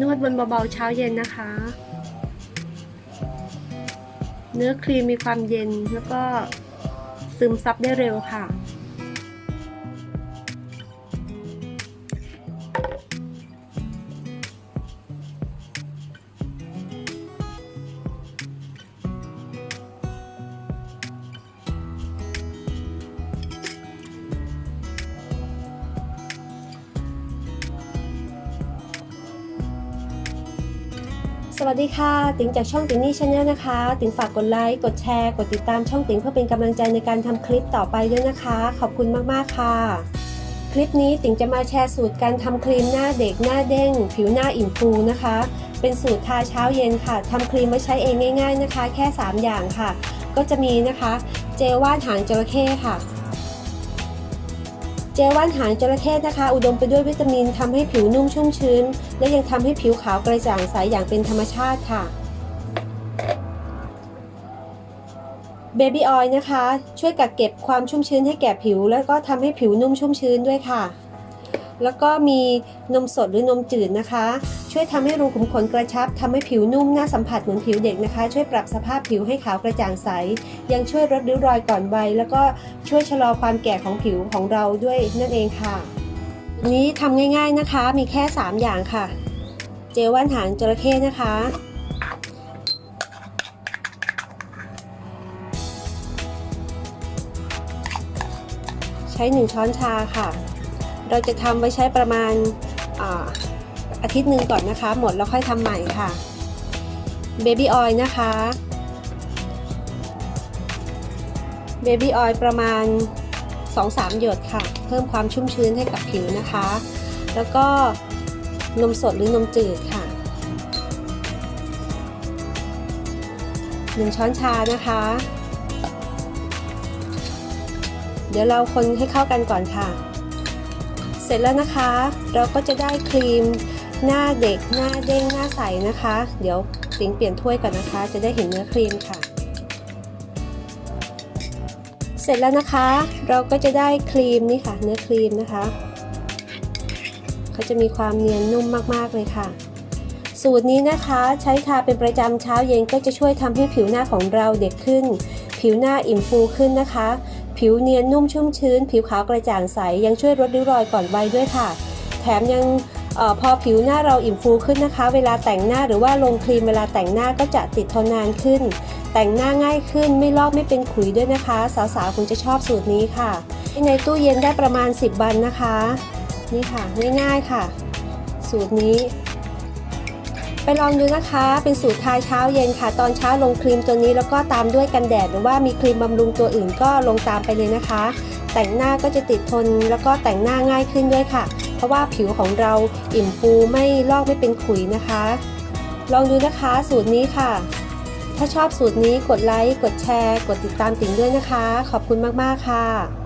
นวดบนเบาๆเช้าเย็นนะคะ เนื้อครีมมีความเย็นแล้วก็ซึมซับได้เร็วค่ะ สวัสดีค่ะ ติ๋งจากช่องติ๋งนี่ชาแนลนะคะ ติ๋งฝากกดไลค์กดแชร์ กดติดตามช่องติ๋งเพื่อเป็นกำลังใจในการทำคลิปต่อไปด้วยนะคะ ขอบคุณมากๆค่ะ คลิปนี้ติ๋งจะมาแชร์สูตรการทำครีมหน้าเด็กหน้าเด้ง ผิวหน้าอิ่มฟูนะคะ เป็นสูตรทาเช้าเย็นค่ะทำครีมไว้ใช้เองง่าย ๆนะคะ แค่ 3 อย่างค่ะ ก็จะมีนะคะ เจลว่านหางจระเข้ค่ะ เจลว่านหางจระเข้นะคะ อุดมไปด้วยวิตามินทำให้ผิวนุ่มชุ่มชื้น และยังทำให้ผิวขาวกระจ่างใสอย่างเป็นธรรมชาติค่ะเบบี้ออยล์นะคะ ช่วยกักเก็บความชุ่มชื้นให้แก่ผิว แล้วก็ทำให้ผิวนุ่มชุ่มชื้นด้วยค่ะ แล้วก็มีนมสดหรือนมจืดนะคะ ช่วยทำให้รูขุมขนกระชับทำให้ผิวนุ่มน่าสัมผัสเหมือนผิวเด็กนะคะ ช่วยปรับสภาพผิวให้ขาวกระจ่างใส ยังช่วยลดริ้วรอยก่อนวัยแล้วก็ช่วยชะลอความแก่ของผิวของเราด้วยนั่นเองค่ะ นี้ทำง่าย ๆนะคะ มีแค่ 3 อย่างค่ะ เจลว่านหางจระเข้นะคะใช้ 1 ช้อนชาค่ะ เราจะทำไว้ใช้ประมาณอาอาทิตย์หนึ่งก่อนนะคะ หมดแล้วค่อยทำใหม่ค่ะเบบี้ออยล์นะคะเบบี้ออยล์ประมาณ 2-3 หยดค่ะ เพิ่มความชุ่มชื้นให้กับผิวนะคะ แล้วก็นมสดหรือนมจืดค่ะ 1 ช้อนชานะคะ เดี๋ยวเราคนให้เข้ากันก่อนค่ะ เสร็จแล้วนะคะ เราก็จะได้ครีมหน้าเด็กหน้าเด้งหน้าใสนะคะ เดี๋ยวติ๋งเปลี่ยนถ้วยก่อนนะคะ จะได้เห็นเนื้อครีมค่ะ เสร็จแล้วนะคะ เราก็จะได้ครีมนี่ค่ะ เนื้อครีมนะคะเขาจะมีความเนียนนุ่มมากๆเลยค่ะสูตรนี้นะคะใช้ทาเป็นประจำเช้าเย็นก็จะช่วยทำให้ผิวหน้าของเราเด็กขึ้น ผิวหน้าอิ่มฟูขึ้นนะคะ ผิวเนียนนุ่มชุ่มชื้น ผิวขาวกระจ่างใส ยังช่วยลดริ้วรอยก่อนวัยด้วยค่ะ แถมยังออพอผิวหน้าเราอิ่มฟูขึ้นนะคะ เวลาแต่งหน้าหรือว่าลงครีมเวลาแต่งหน้าก็จะติดทนนานขึ้น แต่งหน้าง่ายขึ้นไม่ลอกไม่เป็นขุยด้วยนะคะ สาวๆคงจะชอบสูตรนี้ค่ะ ในตู้เย็นได้ประมาณ 10 วันนะคะ นี่ค่ะง่ายๆค่ะ สูตรนี้ ไปลองดูนะคะ เป็นสูตรทาเช้าเย็นค่ะ ตอนเช้าลงครีมตัวนี้แล้วก็ตามด้วยกันแดดหรือว่ามีครีมบำรุงตัวอื่นก็ลงตามไปเลยนะคะ แต่งหน้าก็จะติดทนแล้วก็แต่งหน้าง่ายขึ้นด้วยค่ะ เพราะว่าผิวของเราอิ่มฟูไม่ลอกไม่เป็นขุยนะคะ ลองดูนะคะสูตรนี้ค่ะ ถ้าชอบสูตรนี้กดไลค์กดแชร์ กดติดตามติ๋งด้วยนะคะ ขอบคุณมากๆค่ะ